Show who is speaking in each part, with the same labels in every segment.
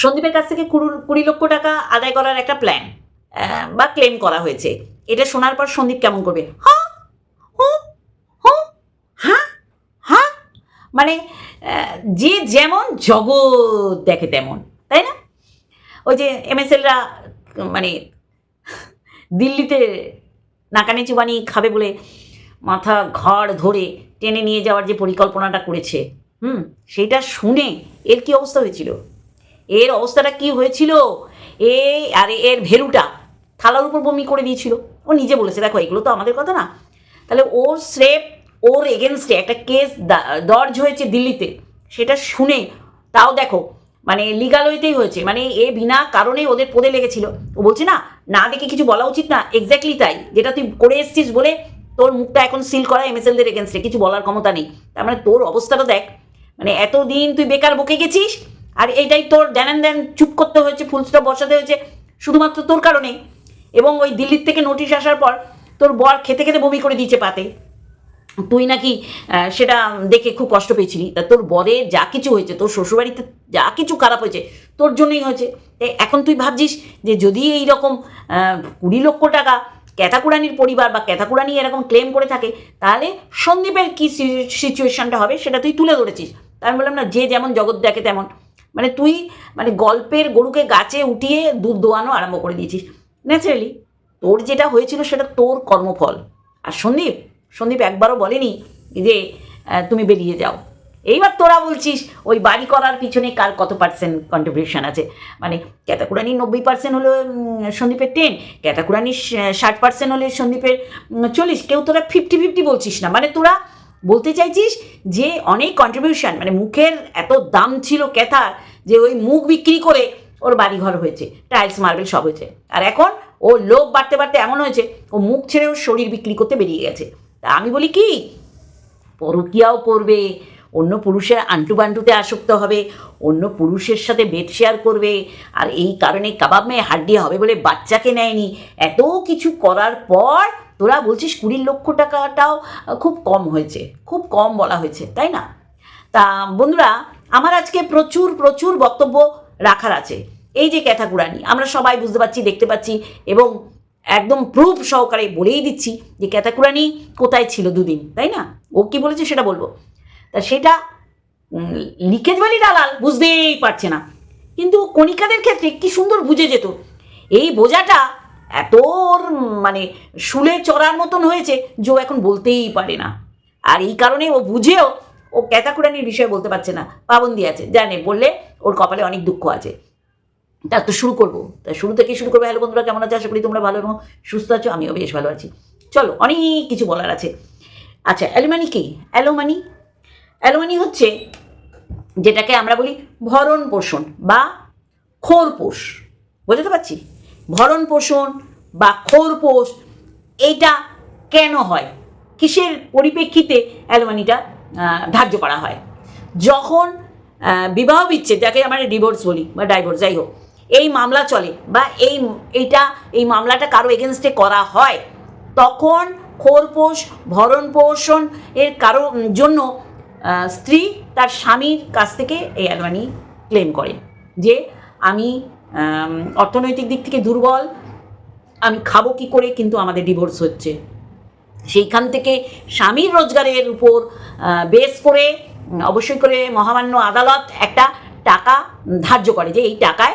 Speaker 1: সন্দীপের কাছ থেকে কুড়ি লক্ষ টাকা আদায় করার একটা প্ল্যান বা ক্লেম করা হয়েছে। এটা শোনার পর সন্দীপ কেমন করবে? মানে যে যেমন জগৎ দেখে তেমন, তাই না? ওই যে এমএসএলরা মানে দিল্লিতে নাকানি চুবানি খাবে বলে মাথা ঘর ধরে টেনে নিয়ে যাওয়ার যে পরিকল্পনাটা করেছে, হুম সেইটা শুনে এর কি অবস্থা হয়েছিল? এর অবস্থাটা কি হয়েছিল? এ আরে এর ভেরুটা থালার উপর বমি করে দিয়েছিল। ও নিজে বলেছে, দেখো, এগুলো তো আমাদের কথা না। তাহলে ওর স্রেপ ওর এগেনস্টে একটা কেস দর্জ হয়েছে দিল্লিতে। সেটা শুনে, তাও দেখো মানে লিগাল ওয়েতেই হয়েছে। মানে এ বিনা কারণে ওদের পদে লেগেছিল। ও বলছে, না না দেখে কিছু বলা উচিত না। এক্স্যাক্টলি তাই। যেটা তুই করে এসছিস বলে তোর মুখটা এখন সিল করা এমএসএলদের এগেনস্টে কিছু বলার ক্ষমতা নেই। তার মানে তোর অবস্থাটা দেখ। মানে এতদিন তুই বেকার বকে গেছিস আর এইটাই তোর, দেন দেন চুপ করতে হয়েছে ফুল স্টপ বসাতে হয়েছে। শুধুমাত্র তোর কারণেই এবং ওই দিল্লির থেকে নোটিশ আসার পর তোর বর খেতে খেতে বমি করে দিয়েছে পাতে। তুই নাকি সেটা দেখে খুব কষ্ট পেয়েছিলি। তা তোর বরে যা কিছু হয়েছে, তোর শ্বশুরবাড়িতে যা কিছু খারাপ হয়েছে, তোর জন্যই হয়েছে। এখন তুই ভাবছিস যে যদি এই রকম কুড়ি লক্ষ টাকা ক্যাথাকুরানির পরিবার বা ক্যাথাকুরানি এরকম ক্লেম করে থাকে, তাহলে সন্দীপের কী সিচুয়েশনটা হবে, সেটা তুই তুলে ধরেছিস। আমি বললাম, না, যে যেমন জগৎ দেখে তেমন। মানে তুই মানে গল্পের গরুকে গাছে উঠিয়ে দুধ দোয়ানো আরম্ভ করে দিয়েছিস। ন্যাচারালি তোর যেটা হয়েছিল সেটা তোর কর্মফল। আর সন্দীপ সন্দীপ একবারও বলেনি যে তুমি বেরিয়ে যাও। এইবার তোরা বলছিস, ওই বাড়ি করার পিছনে কার কত পার্সেন্ট কন্ট্রিবিউশন আছে? মানে ক্যাতাকুরানির নব্বই পার্সেন্ট হলো সন্দীপের টেন ক্যাতাকুরানির ষাট পার্সেন্ট হলে সন্দীপের চল্লিশ, কেউ তোরা ফিফটি ফিফটি বলছিস না। মানে তোরা বলতে চাইছিস যে অনেক কন্ট্রিবিউশন মানে মুখের এত দাম ছিল ক্যাথার যে ওই মুখ বিক্রি করে ওর বাড়িঘর হয়েছে টাইলস মার্বেল সব হয়েছে। আর এখন ও লোভ বাড়তে বাড়তে এমন হয়েছে, ও মুখ ছেড়ে ওর শরীর বিক্রি করতে বেরিয়ে গেছে। তা আমি বলি কি, পরকিয়াও করবে অন্য পুরুষের আন্টু বান্টুতে আসক্ত হবে, অন্য পুরুষের সাথে বেড শেয়ার করবে, আর এই কারণে কাবাব মেয়ে হাড্ডি হবে বলে বাচ্চাকে নেয়নি। এত কিছু করার পর তোরা বলছিস কুড়ি লক্ষ টাকাটাও খুব কম হয়েছে, খুব কম বলা হয়েছে, তাই না? তা বন্ধুরা, আমার আজকে প্রচুর প্রচুর বক্তব্য রাখার আছে। এই যে ক্যাথাকুরানি, আমরা সবাই বুঝতে পারছি, দেখতে পাচ্ছি, এবং একদম প্রুফ সহকারে বলেই দিচ্ছি যে ক্যাথাকুরানি কোথায় ছিল দুদিন, তাই না? ও কি বলেছে সেটা বলব। তা সেটা লিকেজ বালি দালাল, বুঝতেই পারছে না। কিন্তু কণিকাদের ক্ষেত্রে কি সুন্দর বুঝে যেত। এই বোঝাটা এত মানে শুলে চড়ার মতন হয়েছে যে ও এখন বলতেই পারে না। আর এই কারণে ও বুঝেও ও ক্যাতাকুরানির বিষয়ে বলতে পারছে না। পাবন্দি আছে জানে বললে ওর কপালে অনেক দুঃখ আছে। তা তো শুরু করব। তা শুরু থেকে শুরু করব। হ্যালো বন্ধুরা, কেমন আছে? আশা করি তোমরা ভালো এবং সুস্থ আছো, আমিও বেশ ভালো আছি। চলো, অনেক কিছু বলার আছে। আচ্ছা অ্যালোমানি কি? অ্যালোমানি? অ্যালোমানি হচ্ছে যেটাকে আমরা বলি ভরণ পোষণ বা খোরপোষ বুঝতে পারছি? ভরণ পোষণ বা খোরপোষ এইটা কেন হয়? কিসের পরিপ্রেক্ষিতে অ্যালোমানিটা ধার্য করা হয়? যখন বিবাহ বিচ্ছেদ যাকে আমরা ডিভোর্স বলি বা ডাইভোর্স যাই হোক এই মামলা চলে বা এই এইটা এই মামলাটা কারও এগেনস্টে করা হয় তখন খোরপোষ ভরণ পোষণ এর কারও জন্য স্ত্রী তার স্বামীর কাছ থেকে এই অ্যালমানি ক্লেম করে যে আম, অর্থনৈতিক দিক থেকে দুর্বল। আমি খাব কি করে, কিন্তু আমাদের ডিভোর্স হচ্ছে। সেইখান থেকে স্বামীর রোজগারের উপর বেস করে অবশ্যই করে মহামান্য আদালত একটা টাকা ধার্য করে যে এই টাকায়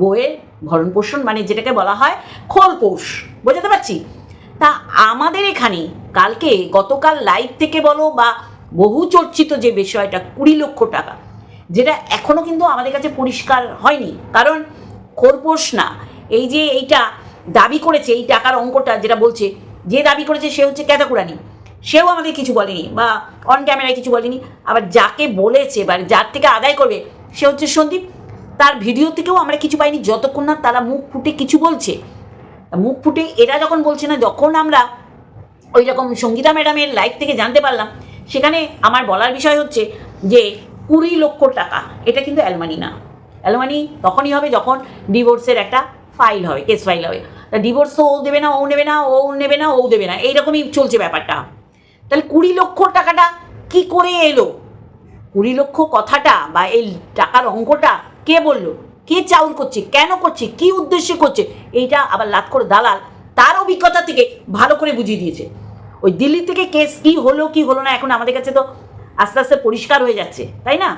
Speaker 1: বইয়ের ভরণ পোষণ মানে যেটাকে বলা হয় খোলপোষ বোঝাতে পারছি? তা আমাদের এখানে কালকে গতকাল লাইভ থেকে বলো বা বহু চর্চিত যে বিষয়টা, কুড়ি লক্ষ টাকা। যেটা এখনও কিন্তু আমাদের কাছে পরিষ্কার হয়নি। কারণ খোরপোষ না। এই যে এইটা দাবি করেছে, এই টাকার অঙ্কটা যেটা বলছে, যে দাবি করেছে সে হচ্ছে ক্যাতাকুরানি। সেও আমাদের কিছু বলেনি বা অন ক্যামেরায় কিছু বলেনি। আবার যাকে বলেছে বা যার থেকে আদায় করবে, সে হচ্ছে সন্দীপ। তার ভিডিও থেকেও আমরা কিছু পাইনি, যতক্ষণ না তারা মুখ ফুটে কিছু বলছে। মুখ ফুটে এরা যখন বলছে না, যখন আমরা ওই রকম সঙ্গীতা ম্যাডামের লাইফ থেকে জানতে পারলাম, সেখানে আমার বলার বিষয় হচ্ছে যে কুড়ি লক্ষ টাকা। এটা কিন্তু অ্যালমানি না। অ্যালমানি তখনই হবে যখন ডিভোর্সের একটা ফাইল হবে কেস ফাইল হবে। তা ডিভোর্স তো ও দেবে না, ও নেবে না, ও নেবে না, ও দেবে না। এইরকমই চলছে ব্যাপারটা। তাহলে কুড়ি লক্ষ টাকাটা কি করে এলো? কুড়ি লক্ষ কথাটা বা এই টাকার অঙ্কটা কে বলল? কে চাউল করছে? কেন করছে? কি উদ্দেশ্যে করছে? এইটা আবার লাত করে দালাল তার অভিজ্ঞতা থেকে ভালো করে বুঝিয়ে দিয়েছে। ওই দিল্লি থেকে কেস কি হলো কি হলো না, এখন আমাদের কাছে তো আস্তে আস্তে পরিষ্কার হয়ে যাচ্ছে, তাই না?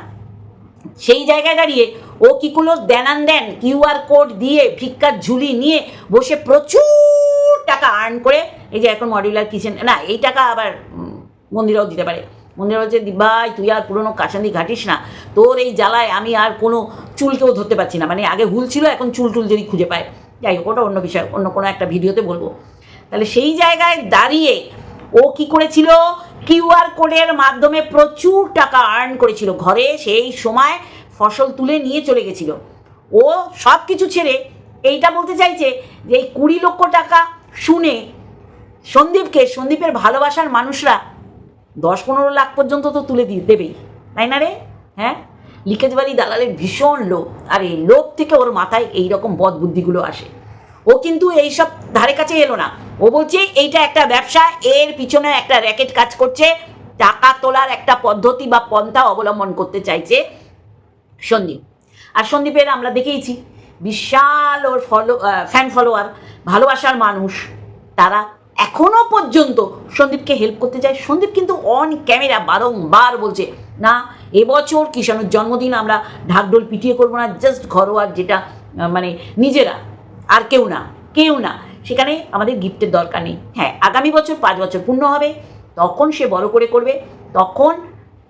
Speaker 1: সেই জায়গায় দাঁড়িয়ে ও কি দেনান দেন কিউআর কোড দিয়ে ভিক্ষার ঝুলি নিয়ে বসে প্রচুর টাকা আর্ন করে, এই যে এখন মডিউলার কিচেন না, এই টাকা আবার মন্দিরাও দিতে পারে। মন্দির হচ্ছে ভাই, তুই আর পুরোনো কাশান্দি ঘাটিস না। তোর এই জ্বালায় আমি আর কোনো চুলকেও ধরতে পারছি না। মানে আগে হুল ছিল, এখন চুল টুল যদি খুঁজে পায়। যাই হোক, ওটা অন্য বিষয়, অন্য কোনো একটা ভিডিওতে বলব। তাহলে সেই জায়গায় দাঁড়িয়ে ও কি করেছিল? কিউআর কোডের মাধ্যমে প্রচুর টাকা আর্ন করেছিল। ঘরে সেই সময় ফসল তুলে নিয়ে চলে গেছিল। ও সব কিছু ছেড়ে এইটা বলতে চাইছে যে এই কুড়ি লক্ষ টাকা শুনে সন্দীপকে, সন্দীপের ভালোবাসার মানুষরা দশ পনেরো লাখ পর্যন্ত তো তুলে দিয়ে দেবেই। তাই না রে? হ্যাঁ? লিকেজবাড়ি দালালের ভীষণ লোভ। আর এই লোভ থেকে ওর মাথায় এই রকম বদ বুদ্ধিগুলো আসে। কিন্তু এইসব ধারে কাছে এলো না। ও বলছে, এইটা একটা ব্যবসা, এর পিছনে একটা র্যাকেট কাজ করছে। টাকা তোলার একটা পদ্ধতি বা পন্থা অবলম্বন করতে চাইছে সন্দীপ। আর সন্দীপের আমরা দেখেইছি, বিশাল ওর ফলো ফ্যান ফলোয়ার ভালোবাসার মানুষ। তারা এখনও পর্যন্ত সন্দীপকে হেল্প করতে চায়। সন্দীপ কিন্তু অন ক্যামেরা বারংবার বলছে, না, এবছর কিষাণুর জন্মদিন, আমরা ঢাকঢোল পিটিয়ে করব না জাস্ট ঘরোয়ার যেটা মানে নিজেরা। আর কেউ না কেউ না। সেখানে আমাদের গিফটের দরকার নেই। হ্যাঁ আগামী বছর পাঁচ বছর পূর্ণ হবে, তখন সে বড় করে করবে। তখন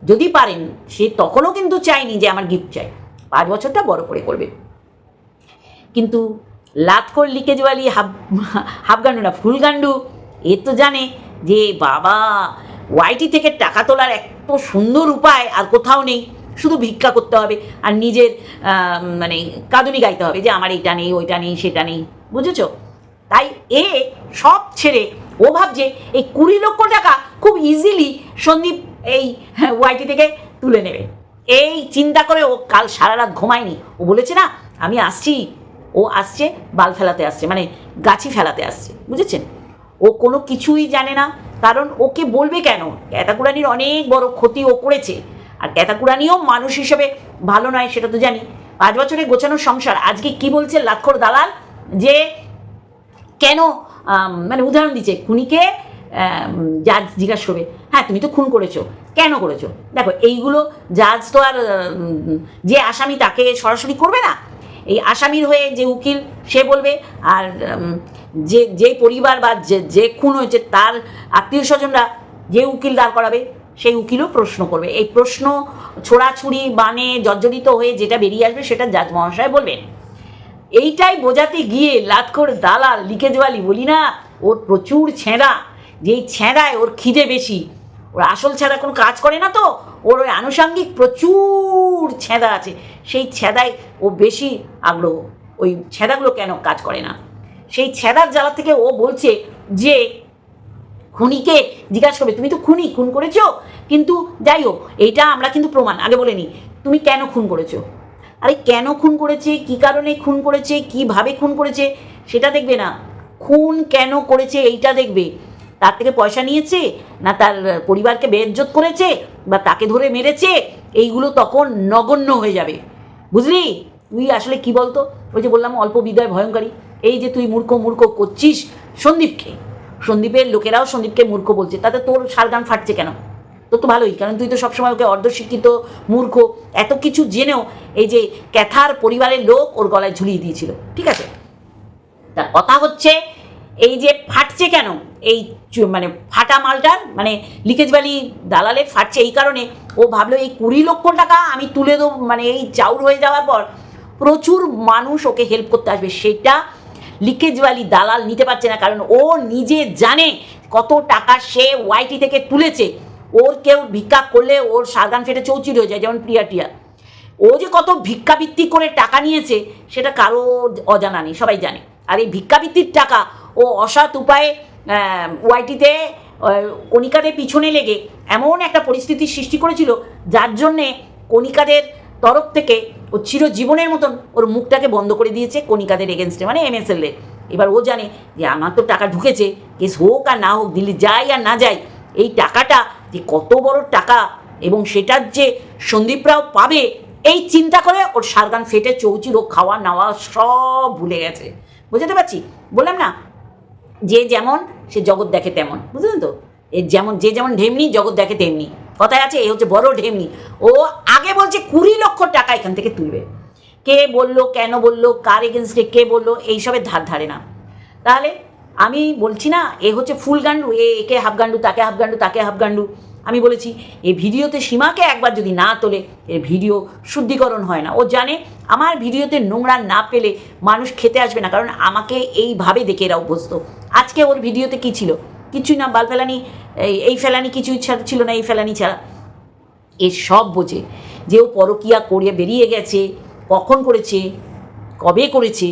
Speaker 1: যদি পারেন, সে তখনও কিন্তু চায়নি যে আমার গিফট চাই। পাঁচ বছরটা বড় করে করবে। কিন্তু লাতকর লিকেজওয়ালি হাফ হাফগান্ডু না ফুলগান্ডু এ তো জানে যে বাবা ওয়াইটি থেকে টাকা তোলার এত সুন্দর উপায় আর কোথাও নেই। শুধু ভিক্ষা করতে হবে আর নিজের মানে কাঁদুনি গাইতে হবে যে আমার এইটা নেই, ওইটা নেই, সেটা নেই। বুঝেছ? তাই এ সব ছেড়ে ও ভাবছে এই কুড়ি লক্ষ টাকা খুব ইজিলি সন্দীপ এই ওয়াইটি থেকে তুলে নেবে। এই চিন্তা করে ও কাল সারা রাত ঘুমায়নি। ও বলেছে না, আমি আসছি। ও আসছে, বাল ফেলাতে আসছে মানে গাছি ফেলাতে আসছে। বুঝেছেন? ও কোনো কিছুই জানে না, কারণ ওকে বলবে কেন? ক্যাতাকুরানির অনেক বড় ক্ষতি ও করেছে। আর ক্যাতাকুরানিও মানুষ হিসেবে ভালো নয়, সেটা তো জানি। পাঁচ বছরে গোছানো সংসার, আজকে কি বলছে লাক্ষর দালাল? যে কেন মানে উদাহরণ দিচ্ছে, খুনিকে জাজ জিজ্ঞাসা করবে হ্যাঁ তুমি তো খুন করেছ, কেন করেছ? দেখো, এইগুলো জাজ তো আর যে আসামি তাকে সরাসরি করবে না। এই আসামির হয়ে যে উকিল, সে বলবে, আর যে যে পরিবার বা যে যে খুন হয়েছে, তার আত্মীয় স্বজনরা যে উকিল দাঁড় করাবে সেই উকিলও প্রশ্ন করবে। এই প্রশ্ন ছোড়াছুড়ি, বানে জর্জরিত হয়ে যেটা বেরিয়ে আসবে সেটা জাজ মহাশয় বলবেন। এইটাই বোঝাতে গিয়ে লাতখোর দালাল লিকেজওয়ালি বলি না ওর প্রচুর ছেঁড়া। যেই ছেঁড়ায় ওর খিদে বেশি। ওর আসল ছেঁড়া কোনো কাজ করে না তো? ওর ওই আনুষাঙ্গিক প্রচুর ছেঁদা আছে। সেই ছেঁদায় ও বেশি আগ্রহ। ওই ছেঁদাগুলো কেন কাজ করে না? সেই ছেঁদার জ্বালা থেকে ও বলছে যে খুনিকে জিজ্ঞাসা করবে, তুমি তো খুনি, খুন করেছ? কিন্তু যাই হোক, এইটা আমরা কিন্তু প্রমাণ, আগে বলে নিই, তুমি কেন খুন করেছ? আরে কেন খুন করেছে, কি কারণে খুন করেছে, কীভাবে খুন করেছে, সেটা দেখবে না। খুন কেন করেছে, এইটা দেখবে। তার থেকে পয়সা নিয়েছে, না তার পরিবারকে বেজ্জত করেছে, বা তাকে ধরে মেরেছে, এইগুলো তখন নগণ্য হয়ে যাবে। বুঝলি? তুই আসলে কি বলতো? ওই যে বললাম, অল্প বিদয় ভয়ঙ্করী। এই যে তুই মূর্খ মূর্খ করছিস সন্দীপকে। সন্দীপের লোকেরাও সন্দীপকে মূর্খ বলছে। তাতে তোর সারগান ফাটছে কেন? তোর তো ভালোই, কারণ তুই তো সবসময় ওকে অর্ধশিক্ষিত, মূর্খ, এত কিছু জেনেও এই যে ক্যাথার পরিবারের লোক ওর গলায় ঝুলিয়ে দিয়েছিল। ঠিক আছে? তার কথা হচ্ছে, এই যে ফাটছে কেন? এই মানে ফাটা মালটার মানে লিকেজ ভ্যালি দালালে ফাটছে এই কারণে, ও ভাবলো এই কুড়ি লক্ষ টাকা আমি তুলে দেবো মানে এই চাউর হয়ে যাওয়ার পর প্রচুর মানুষ ওকে হেল্প করতে আসবে। সেটা লিকেজ ভ্যালি দালাল নিতে পারছে না, কারণ ও নিজে জানে কত টাকা সে ওয়াইটি থেকে তুলেছে। ওর কেউ ভিক্ষা করলে ওর সারগান ফেটে চৌচির হয়ে যায়, যেমন প্রিয়া টিয়া। ও যে কত ভিক্ষাবৃত্তি করে টাকা নিয়েছে, সেটা কারও অজানা নেই, সবাই জানে। আর এই ভিক্ষাবৃত্তির টাকা ও অসৎ উপায়ে ওয়াইটিতে কণিকাদের পিছনে লেগে এমন একটা পরিস্থিতির সৃষ্টি করেছিল, যার জন্যে কণিকাদের তরফ থেকে ও চিরজীবনের মতন ওর মুখটাকে বন্ধ করে দিয়েছে কণিকাদের এগেনস্টে মানে এর এবার ও জানে যে আমার তো টাকা ঢুকেছে কেস হোক আর না হোক, দিল্লি যাই আর না যাই, এই টাকাটা যে কত বড় টাকা এবং সেটার যে সন্দীপরাও পাবে, এই চিন্তা করে ওর সারগান ফেটে, চৌচির ও খাওয়া, নাওয়া সব ভুলে গেছে। বুঝতে পারছি? বললাম না, যে যেমন সে জগৎ দেখে তেমন। বুঝলেন তো? এ যেমন যে যেমন ঢেমনি, জগৎ দেখে তেমনি। কথায় আছে, এ হচ্ছে বড় ঢেমনি। ও আগে বলছে কুড়ি লক্ষ টাকা এখান থেকে তুলবে। কে বলল, কেন বলল, কার এগেনস্টে কে বলল এইসবের ধার ধারে না। তাহলে আমি বলছি না, এ হচ্ছে ফুল গান্ডু এ একে হাফ গান্ডু তাকে হাফ গান্ডু তাকে হাফ গান্ডু আমি বলেছি এই ভিডিওতে সীমাকে একবার যদি না তোলে এর ভিডিও শুদ্ধিকরণ হয় না। ও জানে, আমার ভিডিওতে নোংরা না পেলে মানুষ খেতে আসবে না, কারণ আমাকে এইভাবে দেখে এরা অভ্যস্ত। আজকে ওর ভিডিওতে কি ছিল? কিছুই না, বাল ফেলানি, এই ফেলানি কিছুই ছাড়া ছিল না, এই ফেলানি ছাড়া। এ সব বোঝে যে ও পরকিয়া করিয়ে বেরিয়ে গেছে, কখন করেছে, কবে করেছে,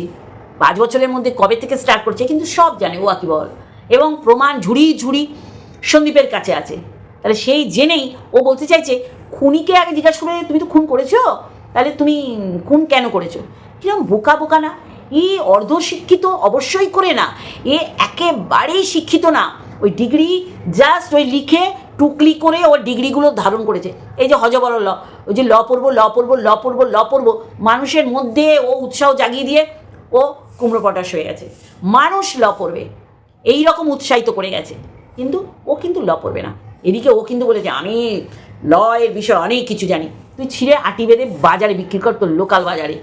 Speaker 1: পাঁচ বছরের মধ্যে কবে থেকে স্টার্ট করছে, কিন্তু সব জানে, ও বল। এবং প্রমাণ ঝুড়ি ঝুড়ি সন্দীপের কাছে আছে। তাহলে সেই জেনেই ও বলতে চাইছে, খুনিকে আগে জিজ্ঞাসা করে তুমি তো খুন করেছ? তাহলে তুমি খুন কেন করেছ? কীরকম বোকা বোকা না। এ অর্ধশিক্ষিত অবশ্যই করে না। এ একেবারেই শিক্ষিত না। ওই ডিগ্রি জাস্ট ওই লিখে টুকলি করে ওর ডিগ্রিগুলো ধারণ করেছে। এই যে হজবর ল, ওই যে ল পড়ব ল পড়ব ল পড়ব ল পড়ব, মানুষের মধ্যে ও উৎসাহ জাগিয়ে দিয়ে ও কুমড়ো পটাশ হয়ে গেছে। মানুষ ল পড়বে, এই রকম উৎসাহিত করে গেছে। কিন্তু ও কিন্তু ল পড়বে না। এদিকে ও কিন্তু বলেছে, আমি ল এর বিষয়ে অনেক কিছু জানি। তুই ছিঁড়ে আটি বেঁধে বাজারে বিক্রি কর তোর লোকাল বাজারে।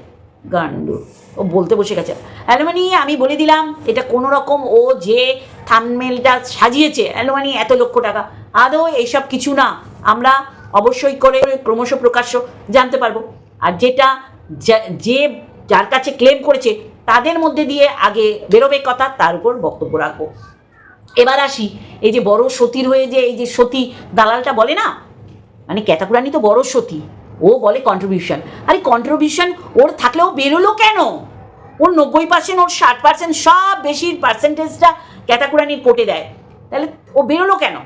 Speaker 1: গান্ডু ও বলতে বসে গেছে। অ্যালুমানি, আমি বলে দিলাম, এটা কোনো রকম ও যে থামমেলটা সাজিয়েছে, অ্যালুমানি, এত লক্ষ টাকা। আদৌ এইসব কিছু না, আমরা অবশ্যই করে ক্রমশ প্রকাশ্য জানতে পারব। আর যেটা যে যার কাছে ক্লেম করেছে, তাদের মধ্যে দিয়ে আগে বেরোবে কথা, তার উপর বক্তব্য রাখব। এবার আসি, এই যে বড় সতীর হয়ে যে, এই যে সতী, দালালটা বলে না? মানে ক্যাতাকুরানি তো বড় সতী। ও বলে কন্ট্রিবিউশন আরে কন্ট্রিবিউশন ওর থাকলেও বেরোলো কেন? ওর নব্বই পার্সেন্ট ওর ষাট পার্সেন্ট সব বেশির পার্সেন্টেজটা ক্যাতাকুরানির কোটে দেয়। তাহলে ও বেরোলো কেন?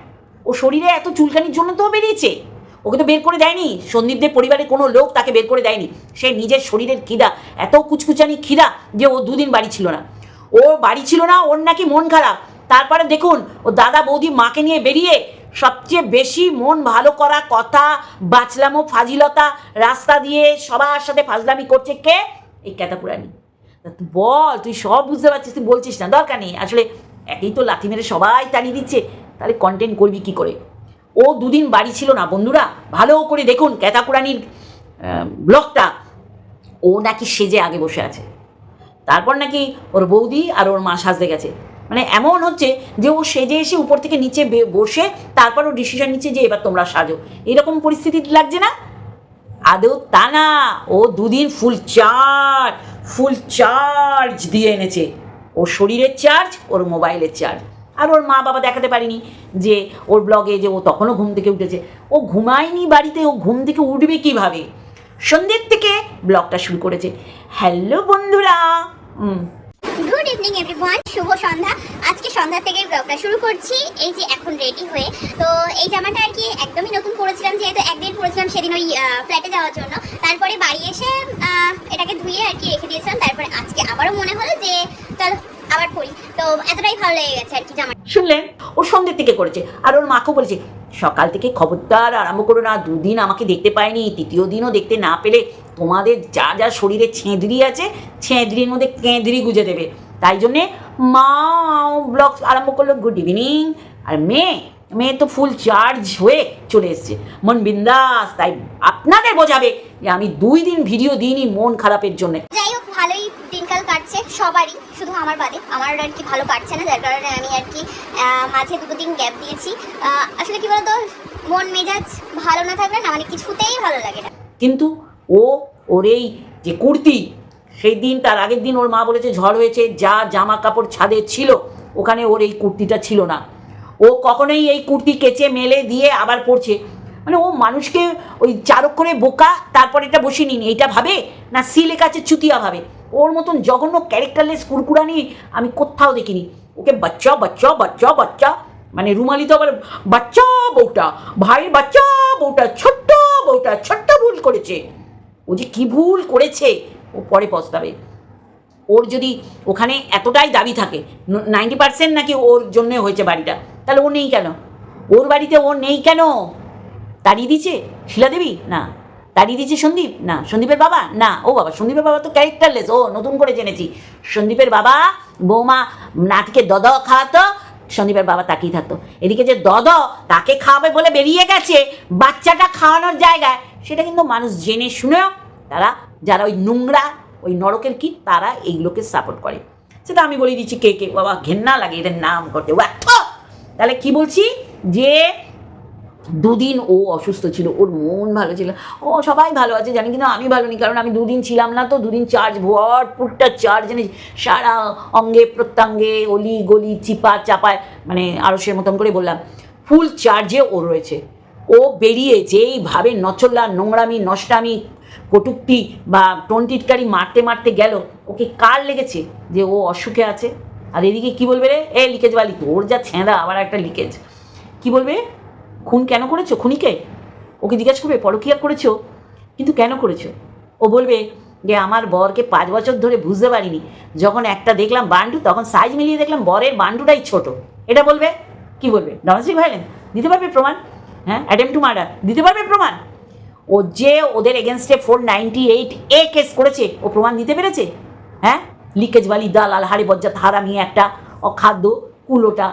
Speaker 1: ও শরীরে এত চুলকানির জন্য তো বেরিয়েছে। ওকে তো বের করে দেয়নি। সন্দীপদের পরিবারের কোনো লোক তাকে বের করে দেয়নি। সে নিজের শরীরের খিদা, এত কুচকুচানি খিদা যে ও দুদিন বাড়ি ছিল না। ও বাড়ি ছিল না, ওর নাকি মন খারাপ। তারপরে দেখুন, ও দাদা বৌদি মাকে নিয়ে বেরিয়ে সবচেয়ে বেশি মন ভালো করা কথা বাঁচলামো ফাজিলতা, রাস্তা দিয়ে সবার সাথে ফাজলামি করছে কে? এই ক্যাতাপুরানি বল, তুই সব বুঝতে পারছিস, তুই বলছিস না, দরকার নেই। আসলে একেই তো লাথি মেরে সবাই তাড়িয়ে দিচ্ছে। তাহলে কন্টেন্ট করবি কি করে? ও দুদিন বাড়ি ছিল না, বন্ধুরা, ভালো করে দেখুন ক্যাতাকুরানির ব্লগটা। ও নাকি সেজে আগে বসে আছে। তারপর নাকি ওর বৌদি আর ওর মা সাজতে গেছে। মানে এমন হচ্ছে যে ও সেজে এসে উপর থেকে নিচে বসে তারপর ও ডিসিশন নিচ্ছে যে এবার তোমরা সাজো। এরকম পরিস্থিতি লাগছে না? আদৌ তা না। ও দুদিন ফুল চার্জ ফুল চার্জ দিয়ে এনেছে। ওর শরীরের চার্জ ওর মোবাইলের চার্জ আর ওর মা বাবা দেখাতে পারিনি যে ওর ব্লগে যে ও তখনও ঘুম থেকে উঠেছে। ও ঘুমায়নি বাড়িতে, ও ঘুম থেকে উঠবে কীভাবে? সন্ধ্যের থেকে ব্লগটা শুরু করেছে। হ্যালো বন্ধুরা। হুম
Speaker 2: গুড ইভিনিং এভরিওয়ান শুভ সন্ধ্যা। আজকে সন্ধ্যা থেকে ব্লগটা শুরু করছি। এই যে এখন রেডি হয়ে। তো এই জামাটা আর কি একদমই নতুন পরেছিলাম, যেহেতু একদিন পরেছিলাম সেদিন ওই ফ্ল্যাটে যাওয়ার জন্য। তারপরে বাড়ি এসে এটাকে ধুয়ে আর কি রেখে দিয়েছিলাম। তারপরে আজকে আবারও মনে হলো যে, চলো আবার পরি তো এতটাই ভালো লেগে গেছে আর কি
Speaker 1: শুনলেন ও সন্ধ্যের থেকে করেছে। আর ওর মাকেও বলেছে সকাল থেকে খবরদার আরম্ভ করো না দুদিন আমাকে দেখতে পাইনি তৃতীয় দিনও দেখতে না পেলে তোমাদের যা যা শরীরে ছেঁদরি আছে ছেঁদরির মধ্যে গুজে দেবে। তাই জন্যে মা ব্লগ আরম্ভ করল গুড ইভিনিং। আর মেয়ে মেয়ে তো ফুল চার্জ হয়ে চলে এসছে। মন বিন্দাস তাই আপনাদের বোঝাবে যে আমি দুই দিন ভিডিও দিইনি মন খারাপের জন্যে।
Speaker 2: যাই হোক ভালোই সবারই, শুধু আমার বাদে। আমার আর কি ভালো কাটছে না, যার কারণে আমি আর কি মাঝে দুটো দিন গ্যাপ দিয়েছি। আসলে কি বলতো, মন মেজাজ ভালো না থাকলে না মানে কিছুতেই ভালো লাগে না।
Speaker 1: কিন্তু ও, ওর এই যে কুর্তি, সেই দিন, তার আগের দিন ওর মা বলেছে ঝড় হয়েছে, যা জামা কাপড় ছাদে ছিল, ওখানে ওর এই কুর্তিটা ছিল না। ও কখনোই এই কুর্তি কেচে, মেলে, দিয়ে আবার পরছে। মানে ও মানুষকে ওই চারক করে বোকা, তারপর এটা বসিয়ে নিন, এইটা ভাবে? না সিলে কাছে চুতিয়া ভাবে? ওর মতন জঘন্য ক্যারেক্টারলেস কুরকুরানি আমি কোথাও দেখিনি। ওকে বাচ্চা বাচ্চা বাচ্চা বাচ্চা। মানে রুমালি তো আবার বাচ্চা বউটা, ভাইয়ের বাচ্চা বউটা, ছোট্ট বউটা, ছোট্ট ভুল করেছে। ও যে কি ভুল করেছে, ও পরে পস্তাবে। ওর যদি ওখানে এতটাই দাবি থাকে নাইনটি পার্সেন্ট নাকি ওর জন্য হয়েছে বাড়িটা, তাহলে ও নেই কেন? ওর বাড়িতে ও নেই কেন? তাড়িয়ে দিচ্ছে শিলাদেবী? না। তাড়িয়ে দিয়েছে সন্দীপ? না। সন্দীপের বাবা? না। ও বাবা, সন্দীপের বাবা তো ক্যারেক্টারলেস ও নতুন করে জেনেছি। সন্দীপের বাবা, বৌমা নাটকে দদ খাওয়াতো, সন্দীপের বাবা তাকিয়ে থাকতো। এদিকে যে দদ তাকে খাওয়াবে বলে বেরিয়ে গেছে বাচ্চাটা খাওয়ানোর জায়গায়, সেটা কিন্তু মানুষ জেনে শুনেও তারা, যারা ওই নোংরা, ওই নরকের কি তারা এইগুলোকে সাপোর্ট করে। সেটা আমি বলে দিচ্ছি কে কে, বাবা, ঘেন্না লাগে এদের নাম করতে! তাহলে কি বলছি? যে দুদিন ও অসুস্থ ছিল, ওর মন ভালো ছিল। ও সবাই ভালো আছে, জানি কিন্তু আমি ভালো নেই, কারণ আমি দুদিন ছিলাম না তো, দুদিন চার্জ ভরপুরটা চার্জ জানিস? সারা অঙ্গে, প্রত্যঙ্গে, অলি গলি, চিপা, চাপায় মানে আরও সে মতন করে বললাম ফুল চার্জে ও রয়েছে। ও বেরিয়ে যেইভাবে নচল্লা, নোংরামি, নষ্টামি, কটুক্তি বা টন্টিটকারি মারতে মারতে গেল, ওকে কার লেগেছে যে ও অসুখে আছে? আর এদিকে কি বলবে রে? এ লিকেজ বালি, তোর যা ছেঁদা, আবার একটা লিকেজ। কি বলবে? খুন কেন করেছ খুনিকে? ওকে জিজ্ঞাসা করবে, পরকিয়া করেছ? কিন্তু কেন করেছ? ও বলবে যে আমার বরকে পাঁচ বছর ধরে বুঝতে পারিনি। যখন একটা দেখলাম বান্ডু, তখন সাইজ মিলিয়ে দেখলাম বরের বান্ডুটাই ছোট। এটা বলবে? কি বলবে? ডোমেস্টিক ভাইলেন্স দিতে পারবে প্রমাণ? হ্যাঁ? অ্যাটেম্প টু মার্ডার দিতে পারবে প্রমাণ? ও যে ওদের এগেনস্টে four ninety eight A case করেছে, ও প্রমাণ দিতে পেরেছে? হ্যাঁ? লিকেজ বালি, দালাল হাড়ি বজ্জাত হারামি, একটা অখাদ্য, কুলোটা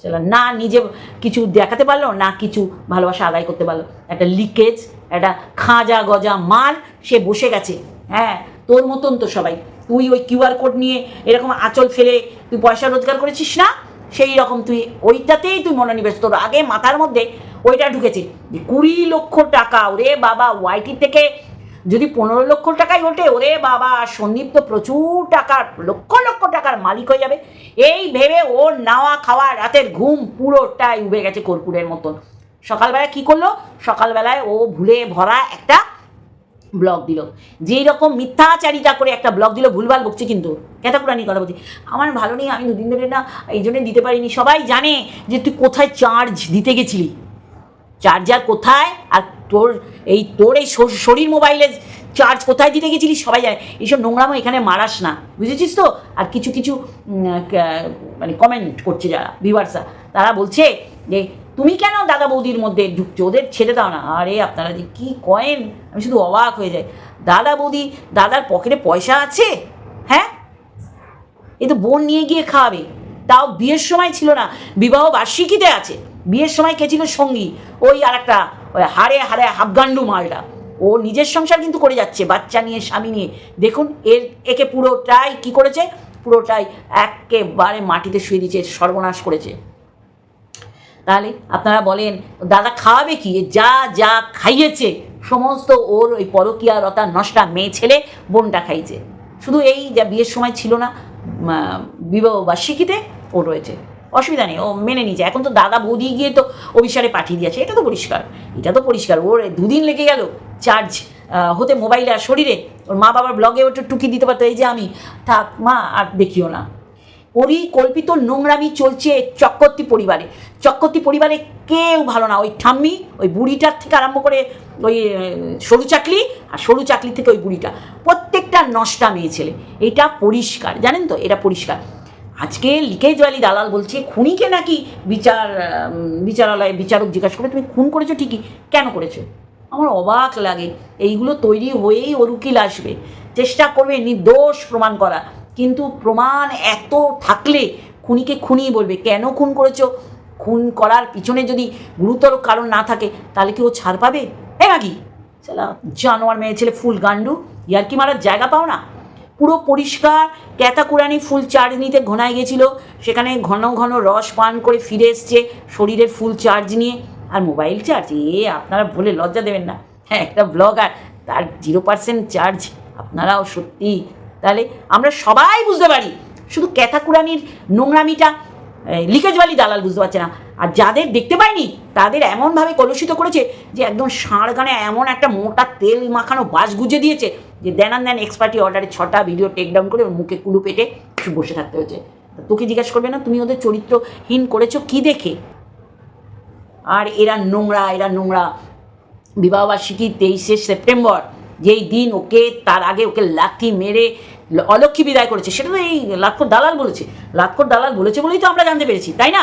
Speaker 1: চলো না নিজে কিছু দেখাতে পারল, না কিছু ভালোবাসা আদায় করতে পারল। একটা লিকেজ, একটা খাঁজা গজা মাল সে বসে গেছে। হ্যাঁ তোর মতন তো সবাই। তুই ওই কিউআর কোড নিয়ে এরকম আঁচল ফেলে তুই পয়সা রোজগার করেছিস না? সেই রকম তুই ওইটাতেই তুই মনোনিবেশ। তোর আগে মাথার মধ্যে ওইটা ঢুকেছে। কুড়ি লক্ষ টাকা, ওরে বাবা ওয়াইটি থেকে যদি পনেরো লক্ষ টাকাই ওঠে, ওরে বাবা, সন্দীপ তো প্রচুর টাকার, লক্ষ লক্ষ টাকার মালিক হয়ে যাবে। এই ভেবে ওর নাওয়া খাওয়া রাতের ঘুম পুরোটাই উবে গেছে কর্পূরের মতন। সকালবেলায় কি করল? সকালবেলায় ও ভুলে ভরা একটা ব্লগ দিল। যেই রকম মিথ্যাচারিতা করে একটা ব্লগ দিল, ভুলভাল বকছে কিন্তু। ক্যাতাকুরানি কথা বলছি। আমার ভালো নেই, আমি দুদিন ধরে না, এই জন্য দিতে পারিনি। সবাই জানে যে তুই কোথায় চার্জ দিতে গেছিলি। চার্জার কোথায়? আর তোর এই তোর এই শরীর মোবাইলে চার্জ কোথায় দিতে গেছিলি সবাই জানে। এইসব নোংরামো এখানে মারাস না। বুঝেছিস তো? আর কিছু কিছু মানে কমেন্ট করছে যারা ভিভার্সা তারা বলছে যে, তুমি কেন দাদা বৌদির মধ্যে ঢুকছো? ওদের ছেড়ে দাও না। আরে, আপনারা যে কী কয়েন? আমি শুধু অবাক হয়ে যাই। দাদা বৌদি, দাদার পকেটে পয়সা আছে? হ্যাঁ? এ তো বোন নিয়ে গিয়ে খাওয়াবে। তাও বিয়ের সময় ছিল না। বিবাহ বার্ষিকীতে আছে। বিয়ের সময় কে ছিল সঙ্গী। ওই আর একটা ওই হাড়ে হাড়ে হাফগান্ডু মালটা। ও নিজের সংসার কিন্তু করে যাচ্ছে, বাচ্চা নিয়ে, স্বামী নিয়ে। দেখুন, এর, একে পুরোটাই কি করেছে? পুরোটাই একেবারে মাটিতে শুয়ে দিয়েছে, সর্বনাশ করেছে। তাহলে আপনারা বলেন, দাদা খাওয়াবে কি? যা যা খাইয়েছে, সমস্ত ওর ওই পরকীয়ারতা নষ্টা মেয়ে ছেলে বোনটা খাইছে শুধু এই যা বিয়ের সময় ছিল না বিবাহ বার্ষিকীতে ও রয়েছে। অসুবিধা নেই, ও মেনে নিয়েছে। এখন তো দাদা বৌদি গিয়ে তো অভিসারে পাঠিয়ে দিয়েছে, এটা তো পরিষ্কার, এটা তো পরিষ্কার। ওর দুদিন লেগে গেল চার্জ হতে মোবাইলে আর শরীরে। ওর মা বাবার ব্লগে একটু টুকি দিতে পারতো, এই যে আমি, থাক মা, আর দেখিও না। পরিকল্পিত নোংরামি চলছে চক্রবর্তী পরিবারে। চক্রবর্তী পরিবারে কেউ ভালো না, ওই ঠাম্মি, ওই বুড়িটার থেকে আরম্ভ করে ওই সরু চাকলি, আর সরু চাকলি থেকে ওই বুড়িটা। প্রত্যেকটা নষ্টা মেয়ে ছেলে, এটা পরিষ্কার, জানেন তো, এটা পরিষ্কার। আজকে লিকেজ ওয়ালি দালাল বলছে, খুনিকে নাকি বিচার বিচারালয়ে, বিচারক জিজ্ঞাসা করে তুমি খুন করেছ ঠিকই, কেন করেছ? আমার অবাক লাগে, এইগুলো তৈরি হয়েই ওর উকিল আসবে। চেষ্টা করবে নির্দোষ প্রমাণ করা, কিন্তু প্রমাণ এত থাকলে খুনিকে খুনি বলবে, কেন খুন করেছ? খুন করার পিছনে যদি গুরুতর কারণ না থাকে, তাহলে কি ও ছাড় পাবে? হ্যাঁ নাকি চালা জানোয়ার মেয়ে ছেলে, ফুল গান্ডু ইয়ার্কি মারার জায়গা পাও না? পুরো পরিষ্কার। ক্যাতাকুরানি ফুল চার্জ নিতে ঘনায় গেছিল। সেখানে ঘন ঘন রস পান করে ফিরে এসছে শরীরের ফুল চার্জ নিয়ে। আর মোবাইল চার্জ এ, আপনারা বলে লজ্জা দেবেন না। হ্যাঁ একটা ব্লগার তার জিরো পার্সেন্ট চার্জ আপনারাও সত্যি। তাহলে আমরা সবাই বুঝতে পারি। শুধু ক্যাথাকুরানির নোংরামিটা লিকেজওয়ালি দালাল বুঝতে পারছে না। আর যাদের দেখতে পাইনি, তাদের এমনভাবে কলুষিত করেছে যে একদম ষাঁড় গানে এমন একটা মোটা তেল মাখানো বাস গুজে দিয়েছে যে দেন দেন এক্সপার্টি অর্ডারে ছটা ভিডিও টেক ডাউন করে মুখে কুলু পেটে বসে থাকতে হয়েছে। তোকে জিজ্ঞাসা করবে না, তুমি ওদের চরিত্রহীন করেছ কি দেখে? আর এরা নোংরা এরা নোংরা। বিবাহবার্ষিকী তেইশে সেপ্টেম্বর, যেই দিন ওকে, তার আগে ওকে লাথি মেরে অলক্ষী বিদায় করেছে। সেটা তো এই লাক্ষর দালাল বলেছে। লাক্ষর দালাল বলেছে বলেই তো আমরা জানতে পেরেছি, তাই না?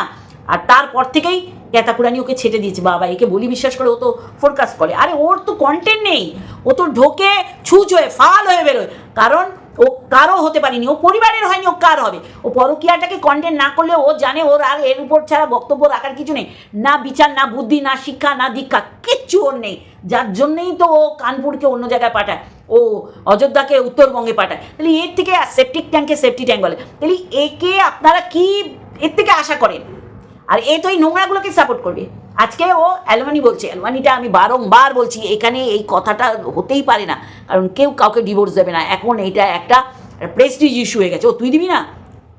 Speaker 1: আর তারপর থেকেই ক্যাতাকুরানি ওকে ছেটে দিয়েছে। বাবা, একে বলি বিশ্বাস করে ও তো ফোরকাস্ট করে। আরে ওর তো কন্টেন্ট নেই। ও তো ঢোকে, ছুঁচ হয়ে, ফাল হয়ে বেরোয়। কারণ ও কারও হতে পারেনি। ও পরিবারের হয়নি, ও কার হবে? ও পরকীয়াটাকে কন্টেন্ট না করলে ও জানে ওর আর এর উপর ছাড়া বক্তব্য রাখার কিছু নেই। না বিচার, না বুদ্ধি, না শিক্ষা, না দীক্ষা, কিচ্ছু ওর নেই। যার জন্যেই তো ও কানপুরকে অন্য জায়গায় পাঠায়। ও অযোধ্যাকে উত্তরবঙ্গে পাঠায়। তাহলে এর থেকে সেপটিক ট্যাঙ্কে সেফটি ট্যাঙ্ক বলে। তাহলে একে আপনারা কি এর থেকে আশা করেন? আর এ তো এই নোংরাগুলোকে সাপোর্ট করবে। আজকে ও অ্যালমানি বলছে, অ্যালমানিটা আমি বারংবার বলছি, এখানে এই কথাটা হতেই পারে না। কারণ কেউ কাউকে ডিভোর্স দেবে না। এখন এইটা একটা প্রেস্টিজ ইস্যু হয়ে গেছে। ও, তুই দিবি না?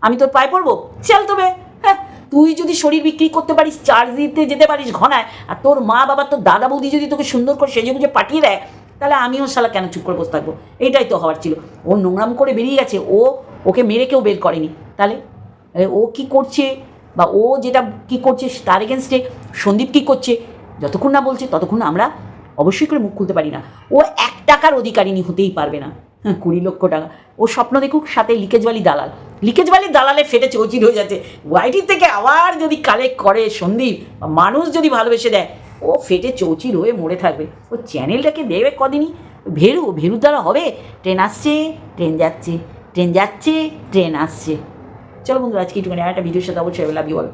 Speaker 1: আমি তোর পায়ে পড়ব? চল তবে। হ্যাঁ তুই যদি শরীর বিক্রি করতে পারিস চার্জ দিতে যেতে পারিস ঘনায়, আর তোর মা বাবা, তোর দাদা বৌদি যদি তোকে সুন্দর করে সেজে গুজে পাঠিয়ে দেয়, তাহলে আমিও শালা কেন চুপ করে বসে থাকব? এটাই তো হওয়ার ছিল। ও নোংরাম করে বেরিয়ে গেছে। ও, ওকে মেরে কেউ বের করেনি। তাহলে ও কি করছে? বা ও যেটা কি করছে তার এগেনস্টে সন্দীপ কী করছে, যতক্ষণ না বলছে ততক্ষণ আমরা অবশ্যই করে মুখ খুলতে পারি না। ও এক টাকার অধিকারিণী হতেই পারবে না। হ্যাঁ কুড়ি লক্ষ টাকা। ও স্বপ্ন দেখুক সাথে লিকেজওয়ালি দালাল। লিকেজওয়ালি দালালে ফেটে চৌচির হয়ে যাচ্ছে। ওয়াইটির থেকে আবার যদি কালেক্ট করে সন্দীপ মানুষ যদি ভালোবেসে দেয়, ও ফেটে চৌচির হয়ে মরে থাকবে। ও চ্যানেলটাকে দেবে কদিনই? ভেরু, ভেরুর দ্বারা হবে। ট্রেন আসছে, ট্রেন যাচ্ছে ট্রেন যাচ্ছে, ট্রেন আসছে। চলো বন্ধুরা আজকে একটুখানি একটা ভিডিওর সাথে অবশ্যই লাভ ইউ বলো